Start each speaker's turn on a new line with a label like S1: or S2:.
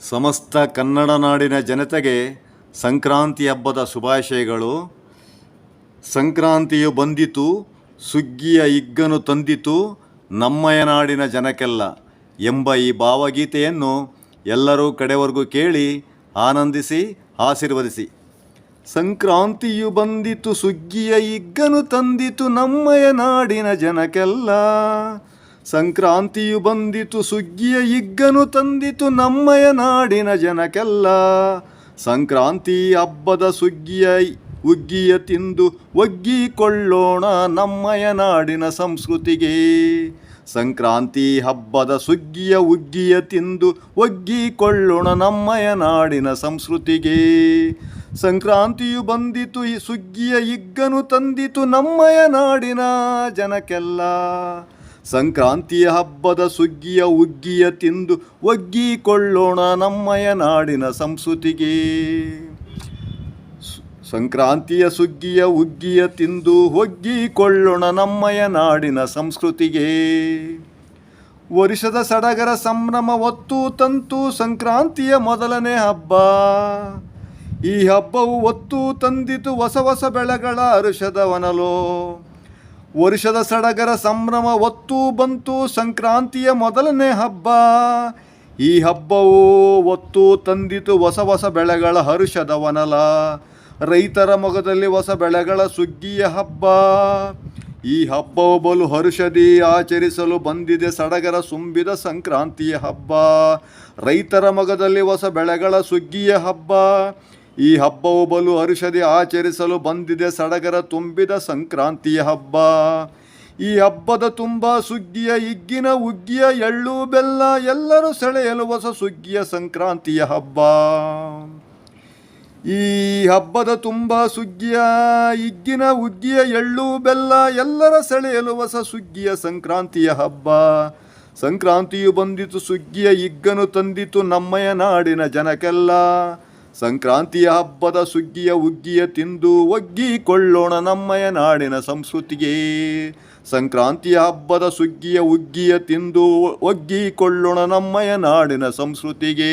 S1: ಸಮಸ್ತ ಕನ್ನಡ ನಾಡಿನ ಜನತೆಗೆ ಸಂಕ್ರಾಂತಿ ಹಬ್ಬದ ಶುಭಾಶಯಗಳು. ಸಂಕ್ರಾಂತಿಯು ಬಂದಿತು, ಸುಗ್ಗಿಯ ಇಗ್ಗನು ತಂದಿತು, ನಮ್ಮಯ ನಾಡಿನ ಜನಕ್ಕೆಲ್ಲ ಎಂಬ ಈ ಭಾವಗೀತೆಯನ್ನು ಎಲ್ಲರೂ ಕಡೆವರೆಗೂ ಕೇಳಿ ಆನಂದಿಸಿ, ಆಶೀರ್ವದಿಸಿ. ಸಂಕ್ರಾಂತಿಯು ಬಂದಿತು, ಸುಗ್ಗಿಯ ಇಗ್ಗನು ತಂದಿತು, ನಮ್ಮಯ ನಾಡಿನ ಜನಕ್ಕೆಲ್ಲ ಸಂಕ್ರಾಂತಿಯು ಬಂದಿತು, ಸುಗ್ಗಿಯ ಇಗ್ಗನು ತಂದಿತು ನಮ್ಮಯ ನಾಡಿನ ಜನಕ್ಕೆಲ್ಲ ಸಂಕ್ರಾಂತಿ ಹಬ್ಬದ ಸುಗ್ಗಿಯ ಉಗ್ಗಿಯ ತಿಂದು ಒಗ್ಗಿಕೊಳ್ಳೋಣ ನಮ್ಮಯ ನಾಡಿನ ಸಂಸ್ಕೃತಿಗೆ. ಸಂಕ್ರಾಂತಿ ಹಬ್ಬದ ಸುಗ್ಗಿಯ ಉಗ್ಗಿಯ ತಿಂದು ಒಗ್ಗಿಕೊಳ್ಳೋಣ ನಮ್ಮಯ ನಾಡಿನ ಸಂಸ್ಕೃತಿಗೆ. ಸಂಕ್ರಾಂತಿಯು ಬಂದಿತು, ಈ ಸುಗ್ಗಿಯ ಇಗ್ಗನು ತಂದಿತು ನಮ್ಮಯ ನಾಡಿನ ಜನಕ್ಕೆಲ್ಲ ಸಂಕ್ರಾಂತಿಯ ಹಬ್ಬದ ಸುಗ್ಗಿಯ ಉಗ್ಗಿಯ ತಿಂದು ಒಗ್ಗಿಕೊಳ್ಳೋಣ ನಮ್ಮಯ ನಾಡಿನ ಸಂಸ್ಕೃತಿಗೆ. ಸಂಕ್ರಾಂತಿಯ ಸುಗ್ಗಿಯ ಉಗ್ಗಿಯ ತಿಂದು ಒಗ್ಗಿಕೊಳ್ಳೋಣ ನಮ್ಮಯ ನಾಡಿನ ಸಂಸ್ಕೃತಿಗೆ. ವರ್ಷದ ಸಡಗರ ಸಂಭ್ರಮ ಒತ್ತು ತಂತು ಸಂಕ್ರಾಂತಿಯ ಮೊದಲನೇ ಹಬ್ಬ. ಈ ಹಬ್ಬವು ಒತ್ತು ತಂದಿತು ಹೊಸ ಹೊಸ ಬೆಳೆಗಳ ಅರುಷದ ವನಲೋ. ವರ್ಷದ ಸಡಗರ ಸಂಭ್ರಮ ಒತ್ತು ಬಂತು ಸಂಕ್ರಾಂತಿಯ ಮೊದಲನೇ ಹಬ್ಬ. ಈ ಹಬ್ಬವು ಒತ್ತು ತಂದಿತು ಹೊಸ ಹೊಸ ಬೆಳೆಗಳ ಹರುಷದ ವನಲ. ರೈತರ ಮೊಗದಲ್ಲಿ ಹೊಸ ಬೆಳೆಗಳ ಸುಗ್ಗಿಯ ಹಬ್ಬ. ಈ ಹಬ್ಬವು ಬಲು ಹರುಷದಿ ಆಚರಿಸಲು ಬಂದಿದೆ ಸಡಗರ ಸುಂಬಿದ ಸಂಕ್ರಾಂತಿಯ ಹಬ್ಬ. ರೈತರ ಮೊಗದಲ್ಲಿ ಹೊಸ ಬೆಳೆಗಳ ಸುಗ್ಗಿಯ ಹಬ್ಬ. ಈ ಹಬ್ಬವು ಬಲು ಹರುಷದಿ ಆಚರಿಸಲು ಬಂದಿದೆ ಸಡಗರ ತುಂಬಿದ ಸಂಕ್ರಾಂತಿಯ ಹಬ್ಬ. ಈ ಹಬ್ಬದ ತುಂಬ ಸುಗ್ಗಿಯ ಇಗ್ಗಿನ ಉಗ್ಗಿಯ ಎಳ್ಳು ಬೆಲ್ಲ ಎಲ್ಲರೂ ಸೆಳೆಯಲು ಹೊಸ ಸುಗ್ಗಿಯ ಸಂಕ್ರಾಂತಿಯ ಹಬ್ಬ. ಈ ಹಬ್ಬದ ತುಂಬ ಸುಗ್ಗಿಯ ಇಗ್ಗಿನ ಉಗ್ಗಿಯ ಎಳ್ಳು ಬೆಲ್ಲ ಎಲ್ಲರ ಸೆಳೆಯಲು ಹೊಸ ಸುಗ್ಗಿಯ ಸಂಕ್ರಾಂತಿಯ ಹಬ್ಬ. ಸಂಕ್ರಾಂತಿಯು ಬಂದಿತು ಸುಗ್ಗಿಯ ಇಗ್ಗನು ತಂದಿತು ನಮ್ಮಯ ನಾಡಿನ ಜನಕ್ಕೆಲ್ಲ ಸಂಕ್ರಾಂತಿಯ ಹಬ್ಬದ ಸುಗ್ಗಿಯ ಉಗ್ಗಿಯ ತಿಂದು ಒಗ್ಗಿಕೊಳ್ಳೋಣ ನಮ್ಮಯ ನಾಡಿನ ಸಂಸ್ಕೃತಿಗೆ. ಸಂಕ್ರಾಂತಿಯ ಹಬ್ಬದ ಸುಗ್ಗಿಯ ಉಗ್ಗಿಯ ತಿಂದು ಒಗ್ಗಿಕೊಳ್ಳೋಣ ನಮ್ಮಯ ನಾಡಿನ ಸಂಸ್ಕೃತಿಗೆ.